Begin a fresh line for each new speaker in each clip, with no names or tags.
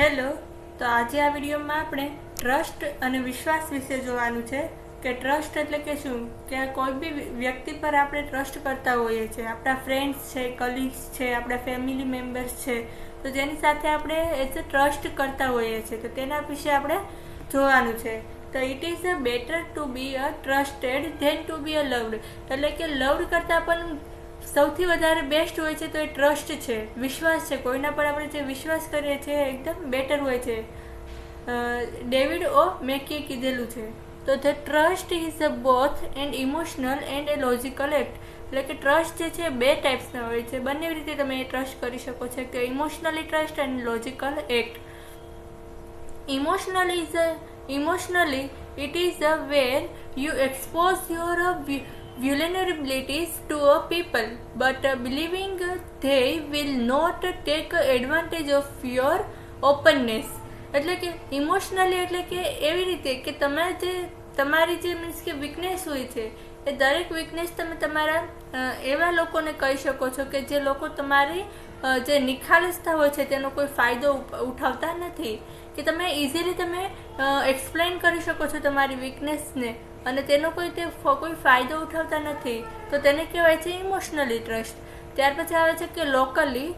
Hello, તો આજે આ વિડીયોમાં આપણે ટ્રસ્ટ અને વિશ્વાસ વિશે જોવાનું છે કે ટ્રસ્ટ એટલે કે શું? કે કોઈ બી વ્યક્તિ પર આપણે ટ્રસ્ટ કરતા હોઈએ છીએ. આપણા ફ્રેન્ડ્સ છે કલીગ્સ છે, આપણા ફેમિલી મેમ્બર્સ છે. તો જેની સાથે આપણે એઝ અ ટ્રસ્ટ કરતા હોઈએ છીએ. તો તેના વિશે આપણે જોવાનું છે. તો it is a better to be a trusted than to be a loved એટલે કે લવડ કરતાં પણ સૌથી વધારે બેસ્ટ હોય છે તો એ ટ્રસ્ટ છે, વિશ્વાસ છે. કોઈના પર આપણે જે વિશ્વાસ કરીએ છીએ એકદમ બેટર હોય છે. ડેવિડ ઓ મેકીએ કીધેલું છે. તો the trust is a both and emotional and a logical act એટલે કે ટ્રસ્ટ જે છે, બે ટાઈપ્સના હોય છે. બંને રીતે તમે એ ટ્રસ્ટ કરી શકો છો કે emotionally trust and logical act emotional is a emotionally it is a where you expose vu- vulnerabilities to a people but uh, believing they will not take advantage of your openness. એટલે કે emotionally એટલે કે એવી રીતે કે તમે જે તમારી જે મીન્સ કે વીકનેસ હોય છે એ દરેક વીકનેસ તમે તમારા એવા લોકોને કહી શકો છો કે જે લોકો તમારી જે નિખાલસતા હોય છે તેનો કોઈ ફાયદો ઉઠાવતા નથી. કે તમે ઇઝીલી તમે એક્સપ્લેન કરી શકો છો તમારી વીકનેસને અને તેનો કોઈ તે કોઈ ફાયદો ઉઠાવતા નથી તો તેને કહેવાય છે ઇમોશનલી ટ્રસ્ટ ત્યાર પછી આવે છે કે locally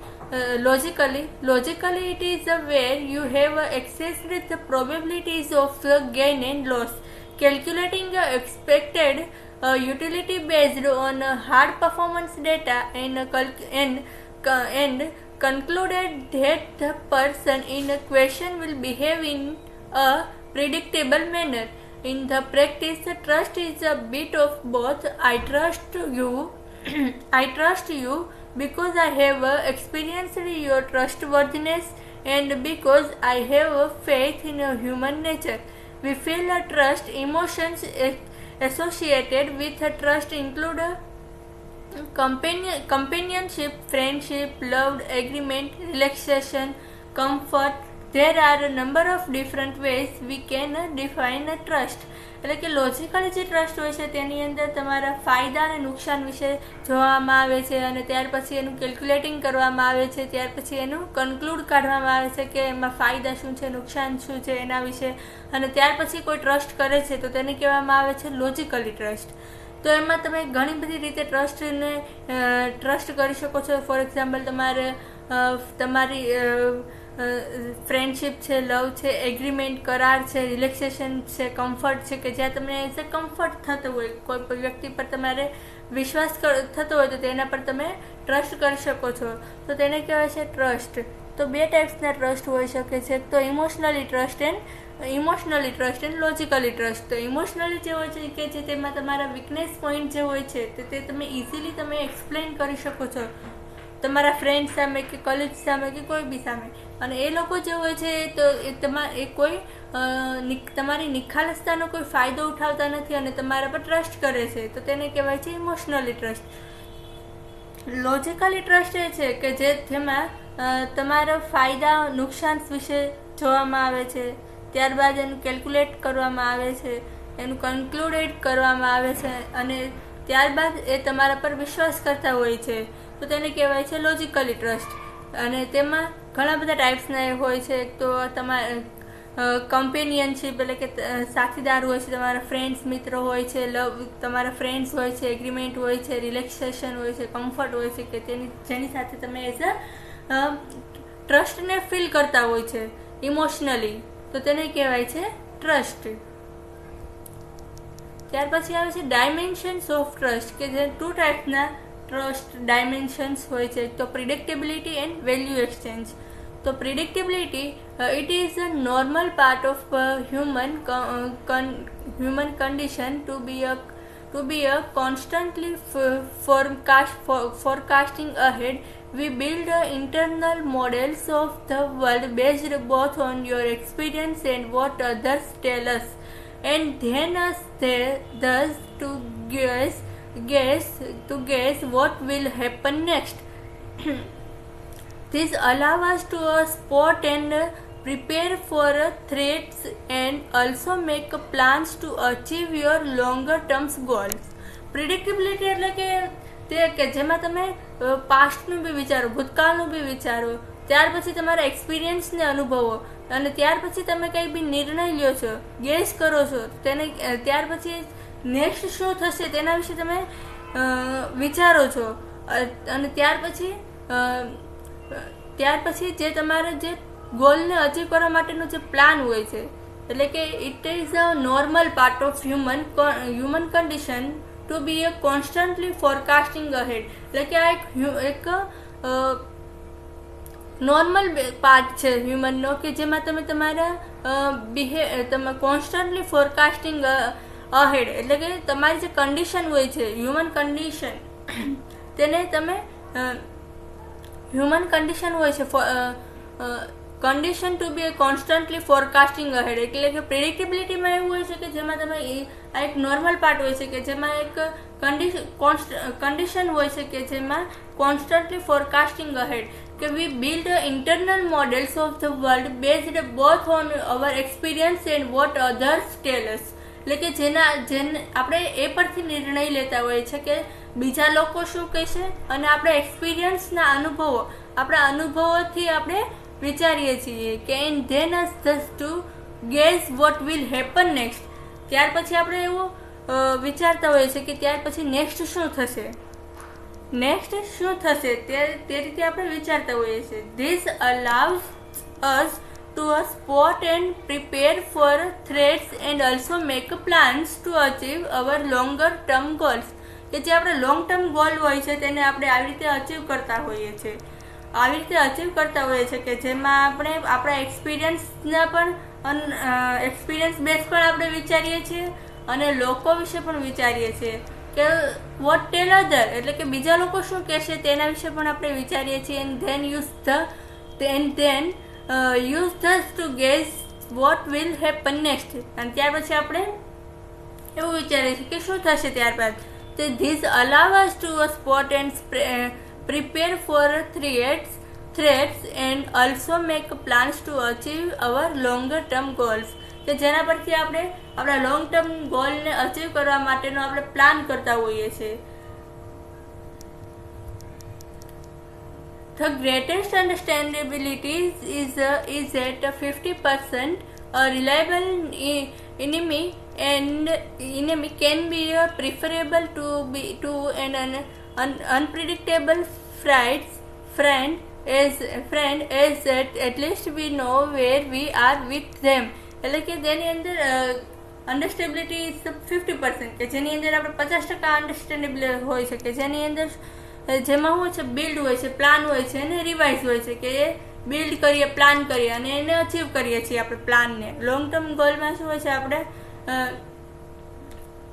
logically logically it is a where you have access with the probabilities of gain and loss uh, uh, on uh, hard performance data and uh, calc- and co- and concluded that the person in question will behave in a predictable manner in the practice trust is a bit of both. I trust you i trust you because i have experienced your trustworthiness and because i have faith in your human nature. We feel a trust emotions associated with a trust include companion, companionship friendship love, agreement relaxation comfort there are a number of different ways we can define a એટલે કે logically જે trust હોય છે, તેની અંદર તમારા ફાયદા અને નુકસાન વિશે જોવામાં આવે છે અને ત્યાર પછી એનું કેલ્ક્યુલેટિંગ કરવામાં આવે છે, ત્યાર પછી એનું કન્ક્લુડ કાઢવામાં આવે છે કે એમાં ફાયદા શું છે, નુકસાન શું છે એના વિશે. અને ત્યાર પછી કોઈ ટ્રસ્ટ કરે છે, તો તેને કહેવામાં આવે છે લોજિકલી ટ્રસ્ટ તો એમાં તમે ઘણી બધી રીતે ટ્રસ્ટને ટ્રસ્ટ કરી શકો છો. ફોર એક્ઝામ્પલ તમારે તમારી ફ્રેન્ડશિપ છે લવ છે એગ્રીમેન્ટ કરાર છે રિલેક્સેશન છે કમ્ફર્ટ છે, કે જ્યાં તમને એઝ અ કમ્ફર્ટ થતો હોય, કોઈ વ્યક્તિ પર તમારે વિશ્વાસ થતો હોય તો તેના પર તમે ટ્રસ્ટ કરી શકો છો. તો તેને કહેવાય છે ટ્રસ્ટ તો બે ટાઈપ્સના ટ્રસ્ટ હોઈ શકે છે. તો emotionally trust and emotionally trust and logically trust તો ઇમોશનલી જે હોય છે કે જે તેમાં તમારા વીકનેસ પોઈન્ટ જે હોય છે, તે તમે ઇઝીલી તમે એક્સપ્લેન કરી શકો છો. તમારા ફ્રેન્ડ સામે કે કોલેજ સામે કે કોઈ બી સામે. અને એ લોકો જે હોય છે તો એ તમારે એ કોઈ તમારી નિખાલસતાનો કોઈ ફાયદો ઉઠાવતા નથી અને તમારા પર ટ્રસ્ટ કરે છે. તો તેને કહેવાય છે ઇમોશનલી ટ્રસ્ટ લોજિકલી ટ્રસ્ટ એ છે કે જે જેમાં તમારા ફાયદા, નુકસાન વિશે જોવામાં આવે છે. ત્યારબાદ એનું કેલ્ક્યુલેટ કરવામાં આવે છે. એનું કન્ક્લુડેડ કરવામાં આવે છે. અને ત્યારબાદ એ તમારા પર વિશ્વાસ કરતા હોય છે. તો તેને કહેવાય છે લોજિકલી ટ્રસ્ટ અને તેમાં ઘણા બધા ટાઈપ્સના એ હોય છે. તો તમારા કમ્પેનિયનશીપ એટલે કે સાથીદાર હોય છે, તમારા ફ્રેન્ડ્સ મિત્રો હોય છે લવ તમારા ફ્રેન્ડ્સ હોય છે એગ્રીમેન્ટ હોય છે રિલેક્સેશન હોય છે કમ્ફર્ટ હોય છે, કે તેની, જેની સાથે તમે એઝ અ ટ્રસ્ટને ફીલ કરતા હોય છે ઇમોશનલી તો તેને કહેવાય છે ટ્રસ્ટ ત્યાર પછી આવે છે ડાયમેન્શન્સ ઓફ ટ્રસ્ટ કે જે ટુ ટાઈપના ટ્રસ્ટ ડાયમેન્શન્સ હોય છે તો પ્રિડિક્ટેબિલિટી એન્ડ વેલ્યુ એક્સચેન્જ તો predictability it is a normal part of human human condition to be a constantly f- forecast for, forecasting ahead we build uh, internal models of the world based both on your experience and what others tell us and then us there thus to guess guess to guess what will happen next This allows us to uh, spot and uh, prepare for uh, threats and also make plans to achieve your longer term goals. Predictability એટલે કે તે કે જેમાં તમે પાસ્ટનું બી વિચારો ભૂતકાળનું બી વિચારો ત્યાર પછી તમારા એક્સપિરિયન્સને અનુભવો અને ત્યાર પછી તમે કંઈ બી નિર્ણય લ્યો છો ગેસ કરો છો તેને ત્યાર પછી નેક્સ્ટ શું થશે તેના વિશે તમે વિચારો છો. અને ત્યાર પછી ત્યાર પછી જે તમારે જે ગોલને અચીવ કરવા માટેનો જે પ્લાન હોય છે, એટલે કે it is a normal part of human human condition to be a constantly forecasting ahead એટલે કે આ એક નોર્મલ પાર્ટ છે હ્યુમનનો કે જેમાં તમે તમારા બિહેવ તમે કોન્સ્ટન્ટલી ફોરકાસ્ટિંગ અહેડ એટલે કે તમારી જે કન્ડિશન હોય છે હ્યુમન કન્ડિશન તેને તમે હ્યુમન કન્ડિશન હોય છે condition to be constantly forecasting ahead એટલે કે પ્રિડિક્ટેબિલિટીમાં એવું હોય છે કે જેમાં તમે આ એક નોર્મલ પાર્ટ હોય છે કે જેમાં એક કન્ડિશન કન્ડિશન હોય છે કે જેમાં કોન્સ્ટન્ટલી ફોરકાસ્ટિંગ અહેડ કે we build internal models of the world based both on our experience and what others tell us એટલે કે જેના જેને આપણે એ પરથી નિર્ણય લેતા હોઈએ છીએ કે બીજા લોકો શું કહેશે અને આપણા એક્સપિરિયન્સના અનુભવો, આપણા અનુભવોથી આપણે વિચારીએ છીએ કે in then us thus to guess what will happen next. ત્યાર પછી આપણે એવું વિચારતા હોઈએ છીએ કે ત્યાર પછી નેક્સ્ટ શું થશે? નેક્સ્ટ શું થશે? તે તે રીતે આપણે વિચારતા હોઈએ છીએ. This allows us to a spot and prepare for threats and also make plans to achieve our longer term goals કે જે આપણે લોંગ ટર્મ ગોલ હોય છે, તેને આપણે આવી રીતે અચીવ કરતા હોઈએ છીએ. આવી રીતે અચીવ કરતા હોઈએ છીએ કે જેમાં આપણે આપણા એક્સપિરિયન્સના પણ એક્સપિરિયન્સ બેઝ પણ આપણે વિચારીએ છીએ અને લોકો વિશે પણ વિચારીએ છીએ. કે વોટ ટેલ અધર એટલે કે બીજા લોકો શું કહેશે તેના વિશે પણ આપણે વિચારીએ છીએ and then use the and then use thus to guess what will happen next અને ત્યાર પછી આપણે એવું વિચારીએ છીએ કે શું થશે ત્યારબાદ. તો this allow us to a spot and prepare for threats threats and also make plans to achieve our longer term goals કે જેના પરથી આપણે આપણા લોંગ ટર્મ ગોલને અચીવ કરવા માટેનો આપણે પ્લાન કરતા હોઈએ છીએ. The greatest understandability is, uh, is at 50% a reliable e- enemy and enemy can be uh, preferable to be to an un, un, unpredictable fright, friend as friend as at, at least we know where we are with them એટલે કે જેની અંદર અન્ડરસ્ટેબિલિટી is fifty percent કે જેની અંદર આપણે પચાસ ટકા અન્ડરસ્ટેન્ડેબલ હોઈ શકે જેની અંદર જેમાં શું છે બિલ્ડ હોય છે પ્લાન હોય છે અને રિવાઇઝ હોય છે કે એ બિલ્ડ કરીએ પ્લાન કરીએ અને એને અચીવ કરીએ છીએ આપણે પ્લાનને લોંગ ટર્મ ગોલમાં શું હોય છે, આપણે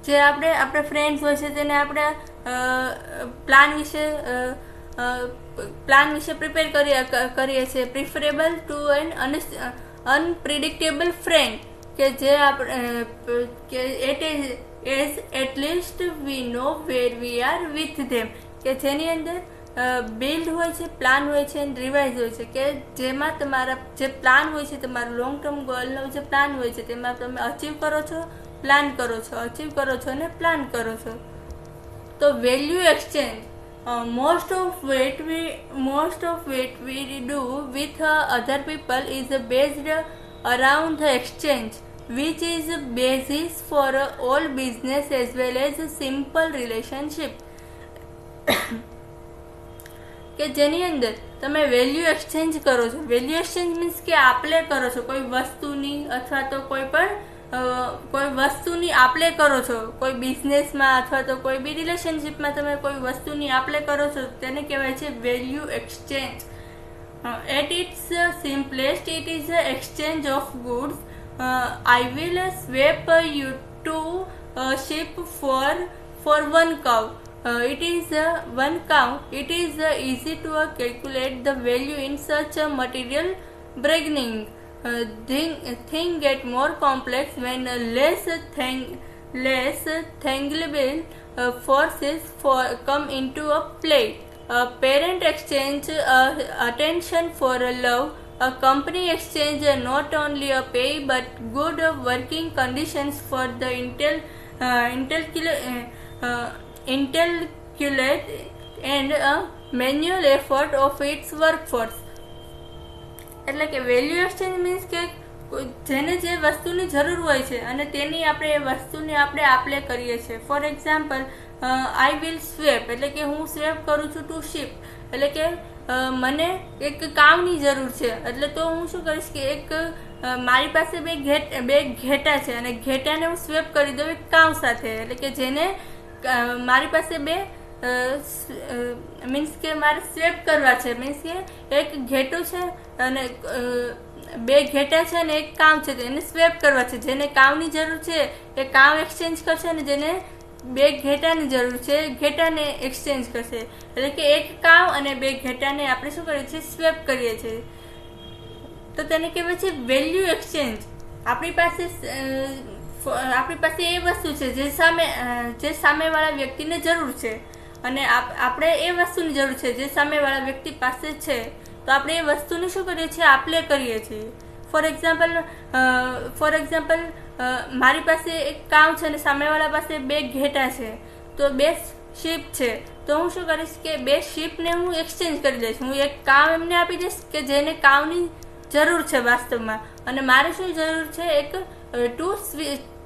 જે આપણે આપણે ફ્રેન્ડ્સ હોય છે તેને આપણે પ્લાન વિશે પ્લાન વિશે પ્રિપેર કરીએ કરીએ છીએ. Preferable to an unpredictable friend કે જે આપણે કે at as at least we know where we are with them કે જેની અંદર બિલ્ડ હોય છે પ્લાન હોય છે અને રિવાઇઝ હોય છે, કે જેમાં તમારા, જે પ્લાન હોય છે, તમારો લોંગ ટર્મ ગોલનો જે પ્લાન હોય છે, તેમાં તમે અચીવ કરો છો પ્લાન કરો છો અચીવ કરો છો, અને પ્લાન કરો છો. તો value exchange most of what we most of what we do with other people is based around the exchange which is basis for all business as well as simple relationship કે જેની અંદર તમે value exchange કરો છો. Value exchange means કે આપલે કરો છો. કોઈ વસ્તુની અથવા તો કોઈ પણ કોઈ વસ્તુની આપલે કરો છો. કોઈ બિઝનેસમાં અથવા તો કોઈ બી રિલેશનશિપમાં તમે કોઈ વસ્તુની આપલે કરો છો, તેને કહેવાય છે value exchange at its simplest it is a exchange of goods I will swap you two sheep for for one cow. Uh, it is uh, one count. It is uh, easy to uh, calculate the value in such a material bargaining. Uh, thing, thing get more complex when uh, less thing, less tangible forces for come into a play. A parent exchange attention for a love. A company exchange not only a pay but good working conditions for the intel, uh, intellectual, and a manual effort of its workforce. એટલે કે value exchange means કે જેને જે વસ્તુની જરૂર હોય છે અને તેની આપણે એ વસ્તુને આપણે આપલે કરીએ છીએ. For example I will swap એટલે કે હું સ્વેપ કરું છું ટુ શિપ એટલે કે મને એક કામની જરૂર છે. એટલે તો હું શું કરીશ કે એક મારી પાસે બે ઘેટ બે ઘેટા છે અને ઘેટાને હું સ્વેપ કરી દઉં એક કામ સાથે. એટલે કે જેને મારી પાસે બે મીન્સ કે મારે સ્વેપ કરવા છે. મીન્સ કે એક ઘેટું છે અને બે ઘેટા છે અને એક કામ છે. એને સ્વેપ કરવા છે. જેને કામની જરૂર છે, એ કામ એક્સચેન્જ કરશે અને જેને બે ઘેટાની જરૂર છે ઘેટાને એક્સચેન્જ કરશે. એટલે કે એક કામ અને બે ઘેટાને આપણે શું કરીએ છીએ? સ્વેપ કરીએ છીએ. તો તેને કહેવાય છે વેલ્યુ એક્સચેન્જ આપણી પાસે આપણી પાસે એ વસ્તુ છે જે સામે જે સામેવાળા વ્યક્તિને જરૂર છે. અને આપ- આપણે એ વસ્તુની જરૂર છે જે સામેવાળા વ્યક્તિ પાસે છે. તો આપણે એ વસ્તુની શું કરીએ છીએ? આપણે કરીએ છીએ. ફોર એક્ઝામ્પલ ફોર એક્ઝામ્પલ મારી પાસે એક કામ છે અને સામેવાળા પાસે બે ઘેટા છે. તો બે શીપ છે. તો હું શું કરીશ કે બે શીપને હું એક્સચેન્જ કરી દઈશ. હું એક કામ એમને આપી દઈશ કે જેને કામની જરૂર છે વાસ્તવમાં. અને મારે શું જરૂર છે? એક ટુ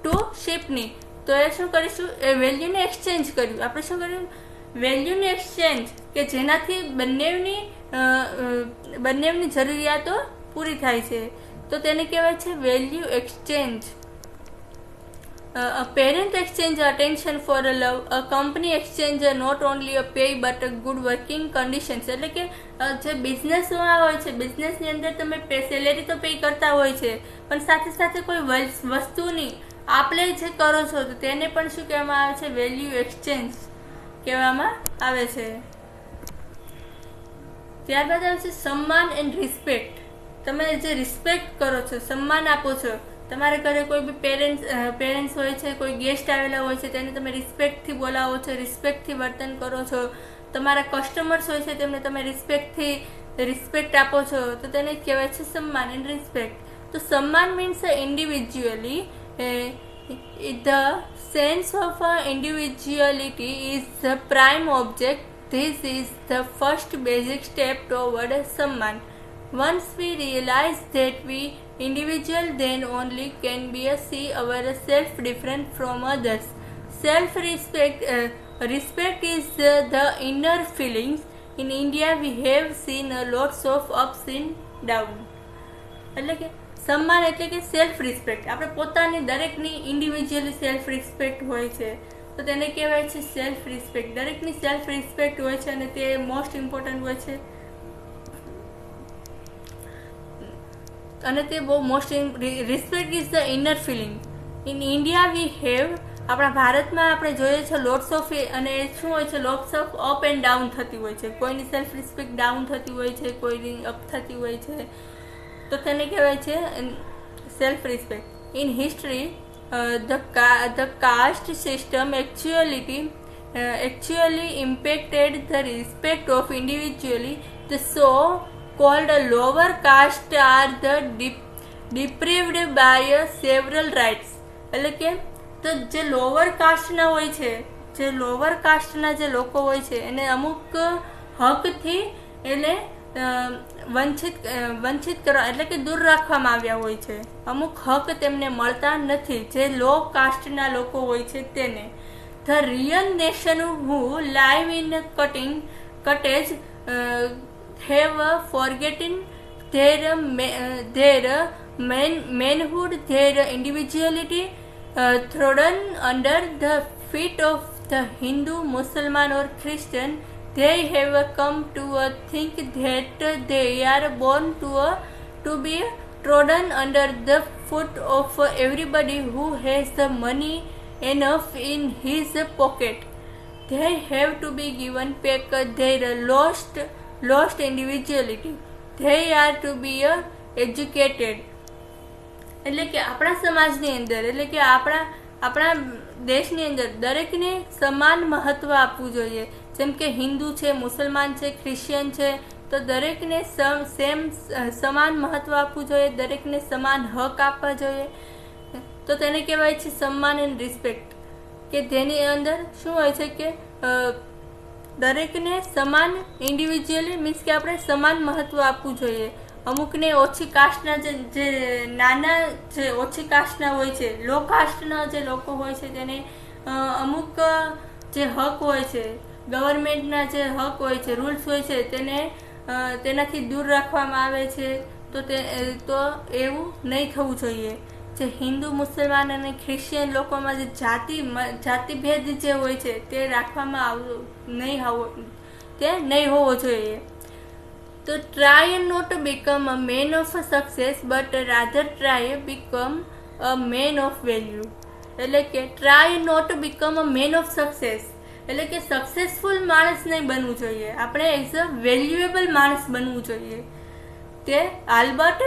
ટુ શિપની તો એ શું કરીશું? એ વેલ્યુને એક્સચેન્જ કર્યું. આપણે શું કર્યું? વેલ્યુની એક્સચેન્જ કે જેનાથી બંનેની બંનેની જરૂરિયાતો પૂરી થાય છે. તો તેને કહેવાય છે value exchange a parent exchange attention for a love. A company exchange not only a pay, but a good working conditions. એટલે કે જે બિઝનેસમાં હોય છે બિઝનેસની અંદર તમે સેલેરી તો પે કરતા હોય છે, પણ સાથે સાથે કોઈ વસ- વસ્તુની આપણે જે કરો છો, તો તેને પણ શું કહેવામાં આવે છે? વેલ્યુ એક્સચેન્જ કહેવામાં આવે છે. ત્યારબાદ આવે છે, સન્માન એન્ડ રિસ્પેક્ટ તમે જે રિસ્પેક્ટ કરો છો, સન્માન આપો છો તમારા ઘરે કોઈ બી પેરેન્ટ્સ પેરેન્ટ્સ હોય છે, કોઈ ગેસ્ટ આવેલા હોય છે, તેને તમે રિસ્પેક્ટથી બોલાવો છો રિસ્પેક્ટથી વર્તન કરો છો, તમારા કસ્ટમર્સ હોય છે, તેમને તમે રિસ્પેક્ટથી રિસ્પેક્ટ આપો છો, તો તેને કહેવાય છે સન્માન એન્ડ રિસ્પેક્ટ તો સન્માન means individually the sense of individuality is the prime object This is the first basic step toward Samman. Once we realize that we individual, then only can we see ourselves different from others. Self-respect, uh, respect is uh, the inner feelings. In India, we have seen a lots of ups and down. એટલે કે સન્માન એટલે કે self respect આપણે પોતાની દરેકની individually self respect હોય છે તો તેને કહેવાય છે સેલ્ફ રિસ્પેક્ટ દરેકની સેલ્ફ રિસ્પેક્ટ હોય છે અને તે મોસ્ટ ઇમ્પોર્ટન્ટ હોય છે અને તે બહુ most respect is the inner feeling. In India we have, આપણા ભારતમાં આપણે જોઈએ છે લોટ્સ ઓફ અને શું હોય છે, lots of up and down થતી હોય છે. કોઈની સેલ્ફ રિસ્પેક્ટ ડાઉન થતી હોય છે, કોઈની અપ થતી હોય છે. તો તેને કહેવાય છે self respect. In history the the caste system actuality actually impacted the respect of individually. The so called lower caste are the dep- deprived by several rights. એટલે કે, તો જે લોઅર કાસ્ટના હોય છે, જે લોઅર કાસ્ટના જે લોકો હોય છે, એને અમુક હકથી એને વંચિત વંચિત કરવા, એટલે કે દૂર રાખવામાં આવ્યા હોય છે. અમુક હક તેમને મળતા નથી, જે લો કાસ્ટના લોકો હોય છે તેને. The real nation who live in cutting cottage have forgotten their uh, their man, manhood, their individuality, uh, trodden under the feet of the Hindu, Muslim, or Christian. They have come to think that they are born to to be trodden under the foot of everybody who has the money enough in his pocket. They have to be given back their lost. Lost individuality. They are to be uh, educated. એટલે કે આપણા સમાજની અંદર એટલે કે આપણા આપણા દેશની અંદર દરેકને સમાન મહત્વ આપવું જોઈએ જેમ કે હિન્દુ છે મુસલમાન છે ક્રિશ્ચિયન છે તો દરેકને સમ સેમ સમાન મહત્વ આપવું જોઈએ દરેકને સમાન હક આપવા જોઈએ તો તેને કહેવાય છે સન્માન એન્ડ રિસ્પેક્ટ કે જેની અંદર શું હોય છે કે દરેકને સમાન ઇન્ડિવિજ્યુઅલી મીન્સ કે આપણે સમાન મહત્વ આપવું જોઈએ. અમુકને ઓછી કાસ્ટના જે જે નાના જે ઓછી કાસ્ટના હોય છે લો કાસ્ટના જે લોકો હોય છે, તેને અમુક જે હક હોય છે ગવર્મેન્ટના જે હક હોય છે રૂલ્સ હોય છે, તેને તેનાથી દૂર રાખવામાં આવે છે, તો તે, તો એવું નહીં થવું જોઈએ. જે હિન્દુ, મુસલમાન અને ખ્રિશ્ચિયન લોકોમાં જે જાતિ જાતિભેદ જે હોય છે, તે રાખવામાં આવ નહીં હોવો, તે નહીં હોવો જોઈએ. તો try not become a man of success but rather try become a man of value એટલે કે try not become a man of success એટલે કે સક્સેસફુલ માણસ નહીં બનવું જોઈએ. આપણે એઝ અ વેલ્યુએબલ માણસ બનવું જોઈએ. તે Albert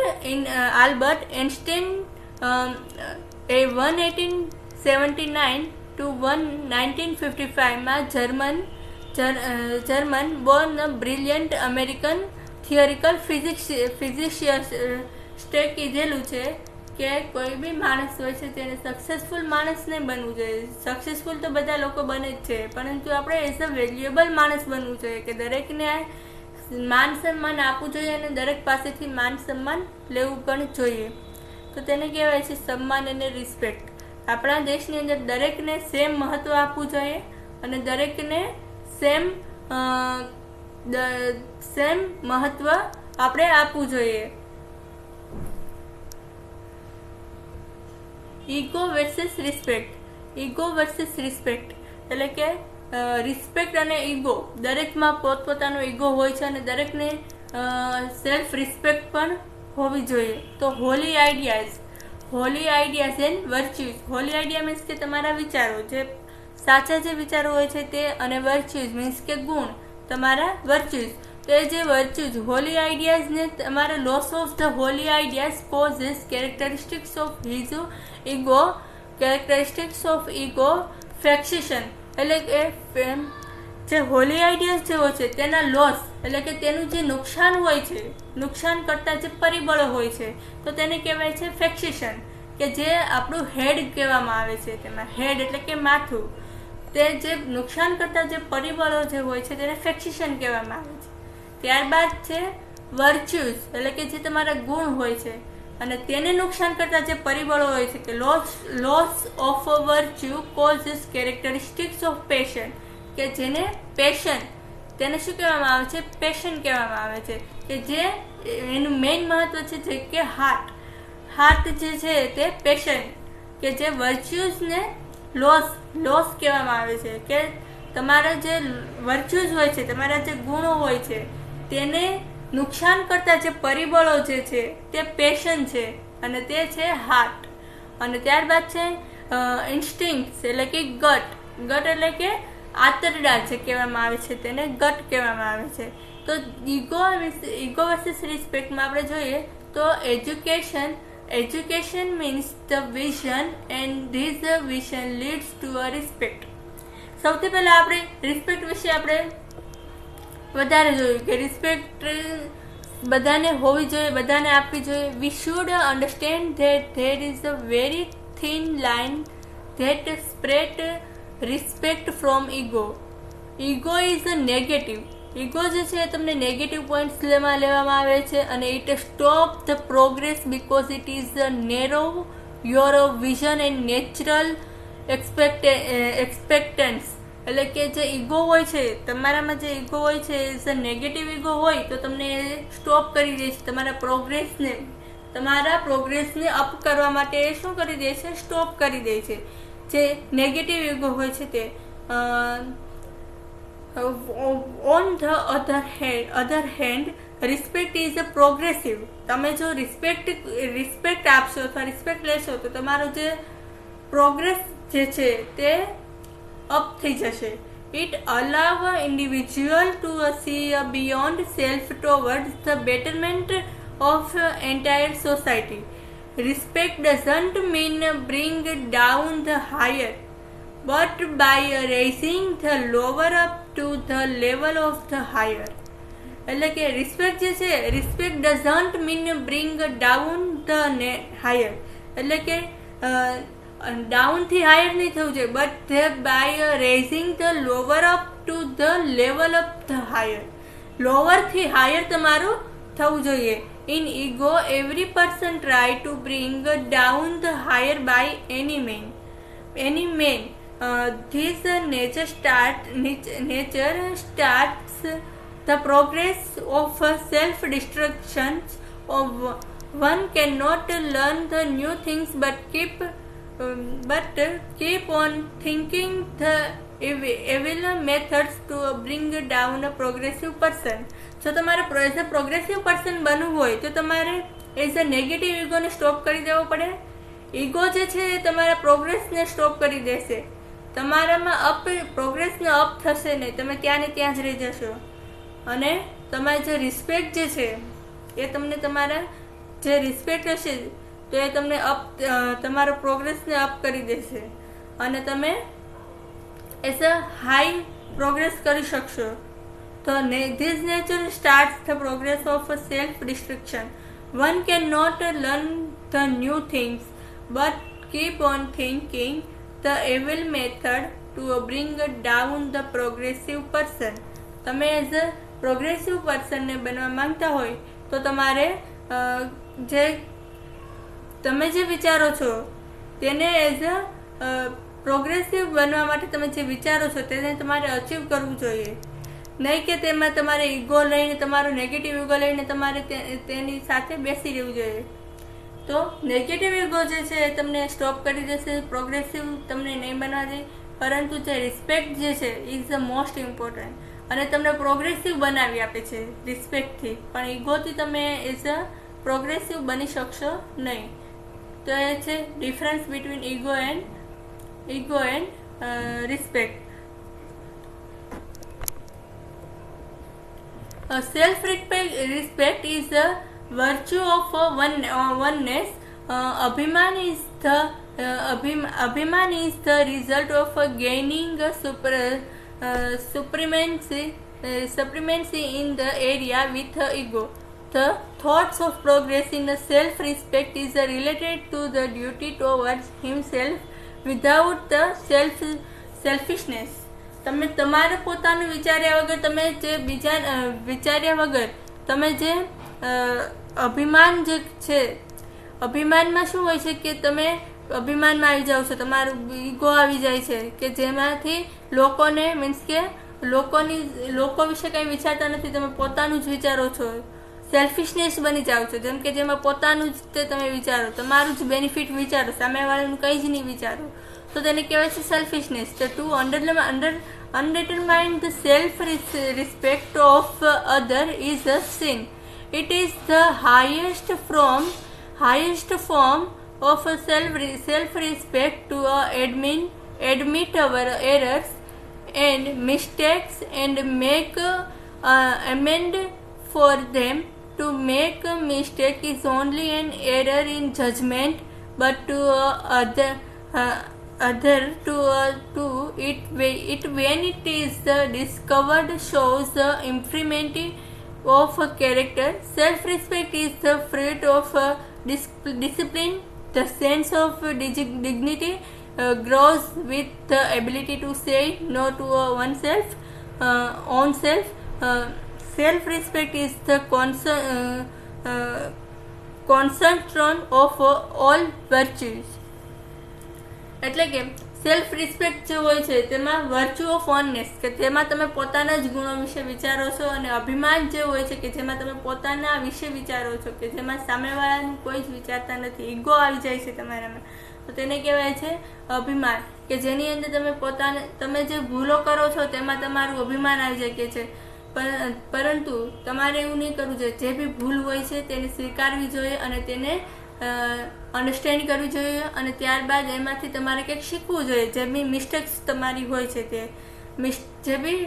Albert Einstein A one eighteen seventy nine to one nineteen fifty ફાઇવમાં German German born brilliant American theoretical physics ફિઝિશિયસ્ટે કીધેલું છે કે કોઈ બી માણસ હોય છે તેને સક્સેસફુલ માણસ નહીં બનવું જોઈએ. સક્સેસફુલ તો બધા લોકો બને જ છે, પરંતુ આપણે એઝ અ વેલ્યુએબલ માણસ બનવું જોઈએ કે દરેકને માન સન્માન આપવું જોઈએ અને દરેક પાસેથી માન સન્માન લેવું પણ જોઈએ. તો તેને કહેવાય છે સન્માન અને રિસ્પેક્ટ આપણા દેશની અંદર દરેકને સેમ મહત્વ આપવું જોઈએ અને દરેકને સેમ સેમ મહત્વ આપણે આપવું જોઈએ. Ego versus respect ego versus respect એટલે કે રિસ્પેક્ટ અને ઈગો દરેકમાં પોતપોતાનો ઈગો હોય છે અને દરેકને સેલ્ફ રિસ્પેક્ટ પણ હોવી જોઈએ. તો holy ideas holy ideas and virtues holy idea means કે તમારા વિચારો જે સાચા જે વિચારો હોય છે તે અને વર્ચ્યુઝ મીન્સ કે ગુણ, તમારા વર્ચ્યુઝ તો એ જે વર્ચ્યુઝ હોલી આઈડિયાઝને તમારા loss of the holy ideas causes characteristics of his ego characteristics of ego fixation એટલે કે જે હોલી આઈડિયાઝ જેવો છે, તેના લોસ એટલે કે તેનું જે નુકસાન હોય છે, નુકસાન કરતા જે પરિબળો હોય છે, તો તેને કહેવાય છે ફેક્સિશન કે જે આપણું હેડ કહેવામાં આવે છે તેમાં. હેડ એટલે કે માથું. તે જે નુકસાન કરતા જે પરિબળો જે હોય છે, તેને ફેક્સિશન કહેવામાં આવે છે. ત્યારબાદ છે વર્ચ્યુઝ એટલે કે જે તમારા ગુણ હોય છે, અને તેને નુકસાન કરતા જે પરિબળો હોય છે, કે loss loss of virtue causes characteristics of passion કે જેને પેશન તેને શું કહેવામાં આવે છે? પેશન કહેવામાં આવે છે. કે જે, એનું મેઇન મહત્વ છે જે કે હાર્ટ હાર્ટ જે છે તે પેશન કે જે વર્ચ્યુઝને લોસ લોસ કહેવામાં આવે છે. કે તમારા જે વર્ચ્યુઝ હોય છે, તમારા જે ગુણો હોય છે, તેને નુકસાન કરતા જે પરિબળો જે છે, તે પેશન છે અને તે છે હાર્ટ અને ત્યારબાદ છે ઇન્સ્ટિંક્ટ એટલે કે ગટ ગટ એટલે કે આંતરડા જે કહેવામાં આવે છે તેને ગટ કહેવામાં આવે છે. તો ઈગો ઈગો વર્સિસ રિસ્પેક્ટમાં આપણે જોઈએ તો education education means the vision and these vision leads to a respect સૌથી પહેલાં આપણે રિસ્પેક્ટ વિશે આપણે વધારે જોયું કે રિસ્પેક્ટ બધાને હોવી જોઈએ, બધાને આપવી જોઈએ. We should understand that there is a very thin line that spread respect from ego ego is a negative ego જે છે એ તમને નેગેટિવ પોઈન્ટ્સ લેવા, લેવામાં આવે છે અને it stop the progress because it is narrow your vision and natural expect expectance એટલે કે જે ઈગો હોય છે, તમારામાં જે ઈગો હોય છે ઇઝ અ નેગેટિવ ઈગો હોય, તો તમને સ્ટોપ કરી દે છે તમારા પ્રોગ્રેસને તમારા પ્રોગ્રેસને અપ કરવા માટે એ શું કરી દે છે? સ્ટોપ કરી દે છે. જે નેગેટિવ ઈગો હોય છે તે on the other hand other hand respect is a progressive તમે જો રિસ્પેક્ટ રિસ્પેક્ટ આપશો અથવા રિસ્પેક્ટ લેશો તો તમારો જે પ્રોગ્રેસ જે છે તે અપ થઈ જશે. It allow individual to see beyond self towards the betterment of entire society respect doesn't mean bring down the higher but by raising the lower up to the level of the higher. એટલે કે respect જે છે respect doesn't mean bring down the ને higher એટલે કે ડાઉનથી higher નહીં થવું જોઈએ but by raising the lower up to the level of the higher લોવરથી higher તમારું થવું જોઈએ. In ego, every person try to bring down the higher by any man. Any man. Uh, this nature start nature starts the progress of uh, self-destruction. Of one cannot learn the new things, but keep um, but keep on thinking the evil methods to bring down a progressive person. જો તમારે as a progressive person બનવું હોય, તો તમારે as a negative ઇગોને stop કરી દેવો પડે. ઈગો જે છે એ તમારા પ્રોગ્રેસને સ્ટોપ કરી દેશે. તમારામાં અપ પ્રોગ્રેસને અપ થશે નહીં. તમે ત્યાં ને ત્યાં જ રહી જશો. અને તમારી જે રિસ્પેક્ટ જે છે, એ તમને તમારા જે રિસ્પેક્ટ હશે, તો એ તમને અપ તમારો પ્રોગ્રેસને અપ કરી દેશે. અને તમે એઝ અ હાઈ પ્રોગ્રેસ કરી શકશો. Nature starts the progress of self destruction one can not learn the new things but keep on thinking the evil method to bring down the progressive person તમે as a progressive પર્સનને બનવા માંગતા હોય, તો તમારે જે તમે જે વિચારો છો, તેને એઝ અ પ્રોગ્રેસિવ બનવા માટે તમે જે વિચારો છો, તેને તમારે અચીવ કરવું જોઈએ. નહીં કે તેમાં તમારે ઈગો લઈને, તમારો નેગેટિવ ઈગો લઈને તમારે તેની સાથે બેસી રહેવું જોઈએ. તો નેગેટિવ ઈગો જે છે એ તમને સ્ટોપ કરી દેશે પ્રોગ્રેસિવ તમને નહીં બનવા દે પરંતુ જે રિસ્પેક્ટ જે છે ઇઝ ધ મોસ્ટ ઇમ્પોર્ટન્ટ અને તમને પ્રોગ્રેસિવ બનાવી આપે છે રિસ્પેક્ટથી પણ ઈગોથી તમે એઝ અ પ્રોગ્રેસિવ બની શકશો નહીં. તો એ છે difference between ego and ego and respect Uh, self respect is a virtue of uh, one uh, oneness. Uh, Abhiman is the uh, abhim, Abhiman is the result of uh, gaining a super, uh, supremacy, uh, supremacy in the area with ego. The thoughts of progress in the self-respect is uh, related to the duty towards himself without the self selfishness. તમે તમારે પોતાનું વિચાર્યા વગર તમે જે બીજા વિચાર્યા વગર તમે જે અભિમાન જે છે, અભિમાનમાં શું હોય છે કે તમે અભિમાનમાં આવી જાઓ છો, તમારું ઈગો આવી જાય છે કે જેમાંથી લોકોને મીન્સ કે લોકોની, લોકો વિશે કંઈ વિચારતા નથી, તમે પોતાનું જ વિચારો છો. સેલ્ફિશનેસ બની જાઓ છો, જેમ કે જેમાં પોતાનું જ તે તમે વિચારો, તમારું જ બેનિફિટ વિચારો, સામેવાળાનું કંઈ જ નહીં વિચારો. તો તેને કહેવાય છે સેલ્ફિશનેસ તો to under under undetermined the self respect of other is a sin it is the highest from highest form of self self respect to uh, admit admit our errors and mistakes and make uh, amend for them to make a mistake is only an error in judgment but to uh, other uh, other to uh, to it it when it is uh, discovered shows the improvement of a character. Self-respect is the fruit of uh, dis- discipline. The sense of dig- dignity uh, grows with the ability to say no to uh, oneself uh, own self self-respect is the concern concentration of all virtues એટલે કે self respect જે હોય છે, તેમાં virtue of ઓનનેસ કે તેમાં તમે પોતાના જ ગુણો વિશે વિચારો છો અને અભિમાન જે હોય છે કે જેમાં તમે પોતાના વિશે વિચારો છો, કે જેમાં સામેવાળાનું કોઈ જ વિચારતા નથી, ઈગો આવી જાય છે તમારામાં. તો તેને કહેવાય છે અભિમાન, કે જેની અંદર તમે પોતાને, તમે જે ભૂલો કરો છો તેમાં તમારું અભિમાન આવી જાય છે. પરંતુ તમારે એવું નહીં કરવું જોઈએ, જે બી ભૂલ હોય છે તેને સ્વીકારવી જોઈએ અને તેને અન્ડરસ્ટેન્ડ કરવી જોઈએ અને ત્યારબાદ એમાંથી તમારે કંઈક શીખવું જોઈએ. જે બી મિસ્ટેક્સ તમારી હોય છે તે. મિસ જે બી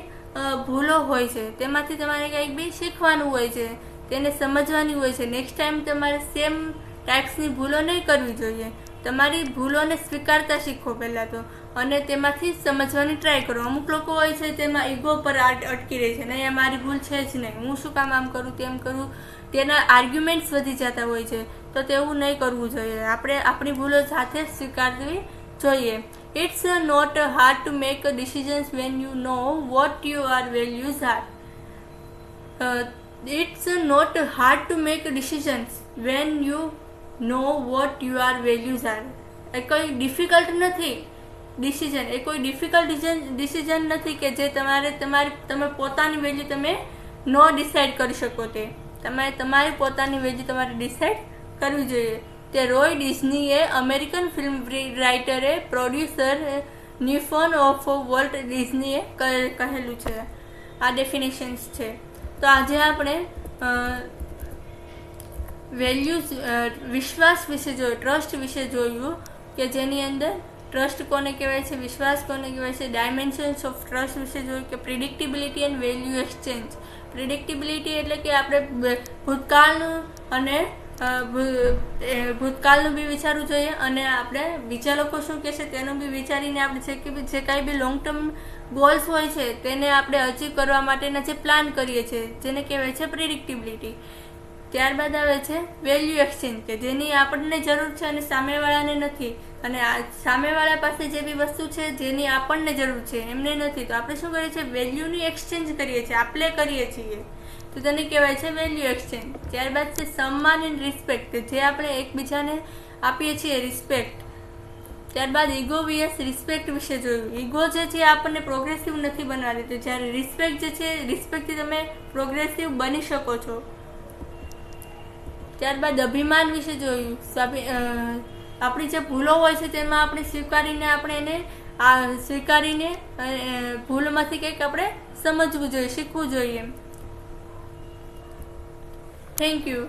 ભૂલો હોય છે, તેમાંથી તમારે કંઈક બી શીખવાનું હોય છે, તેને સમજવાની હોય છે. નેક્સ્ટ ટાઈમ તમારે સેમ ટાઈપ્સની ભૂલો નહીં કરવી જોઈએ. તમારી ભૂલોને સ્વીકારતા શીખો પહેલાં તો. અને તેમાંથી સમજવાની ટ્રાય કરો. અમુક લોકો હોય છે, તેમાં ઈગો પર અટ- અટકી રહે છે. નહીં, આ મારી ભૂલ છે જ નહીં. હું શું કામ આમ કરું, તેમ કરું? તેના આર્ગ્યુમેન્ટ્સ વધી જતા હોય છે. તો તેવું નહીં કરવું જોઈએ. આપણે આપણી ભૂલો સાથે જ સ્વીકારવી જોઈએ. It's not hard to make decisions when you know what your values are it's not hard to make decisions when you know what your values are એ કોઈ ડિફિકલ્ટ નથી ડિસિઝન એ કોઈ ડિફિકલ્ટ ડિસિઝન નથી કે જે તમારે તમારી, તમે પોતાની વેલ્યુ તમે નો ડિસાઇડ કરી શકો તે. તમારે તમારી પોતાની વેલ્યુ તમારે ડિસાઈડ કરવી જોઈએ. તે રોય ડિઝનીએ અમેરિકન ફિલ્મ રાઇટરે પ્રોડ્યુસર ન્યુફોન ઓફ વોલ્ટ ડિઝનીએ કહે- કહેલું છે. આ ડેફિનેશન્સ છે. તો આજે આપણે વેલ્યુઝ વિશ્વાસ વિશે જોયું, ટ્રસ્ટ વિશે જોયું કે જેની અંદર ટ્રસ્ટ કોને કહેવાય છે, વિશ્વાસ કોને કહેવાય છે, ડાયમેન્શન્સ ઓફ ટ્રસ્ટ વિશે જોયું કે predictability and value exchange. Predictability એટલે કે આપણે ભૂતકાળનું અને ભૂતકાળનું બી વિચારવું જોઈએ અને આપણે બીજા લોકો શું કહેશે તેનું બી વિચારીને આપણે જે કે જે કાંઈ બી લોંગ ટર્મ ગોલ્સ હોય છે તેને આપણે અચીવ કરવા માટેના જે પ્લાન કરીએ છીએ, જેને કહેવાય છે પ્રિડિક્ટિબિલિટી ત્યારબાદ આવે છે વેલ્યુ એક્સચેન્જ કે જેની આપણને જરૂર છે અને સામેવાળાને નથી. અને આ સામેવાળા પાસે જે બી વસ્તુ છે જેની આપણને જરૂર છે એમને નથી. તો આપણે શું કરીએ છીએ? વેલ્યુની એક્સચેન્જ કરીએ છીએ. આપણે કરીએ છીએ. તો તેને કહેવાય છે વેલ્યુ એક્સચેન્જ ત્યારબાદ છે સન્માન એન્ડ રિસ્પેક્ટ જે આપણે એકબીજાને આપીએ છીએ રિસ્પેક્ટ ત્યારબાદ ઈગો વીએસ રિસ્પેક્ટ વિશે જોયું. ઈગો જે છે આપણને પ્રોગ્રેસિવ નથી બનાવી દેતું જ્યારે રિસ્પેક્ટ જે છે રિસ્પેક્ટથી તમે પ્રોગ્રેસિવ બની શકો છો. ત્યારબાદ અભિમાન વિશે જોયું. આપણી જે ભૂલો હોય છે તેમાં આપણે સ્વીકારીને આપણે એને, આ, સ્વીકારીને ભૂલમાંથી કંઈક આપણે સમજવું જોઈએ, શીખવું જોઈએ. Thank you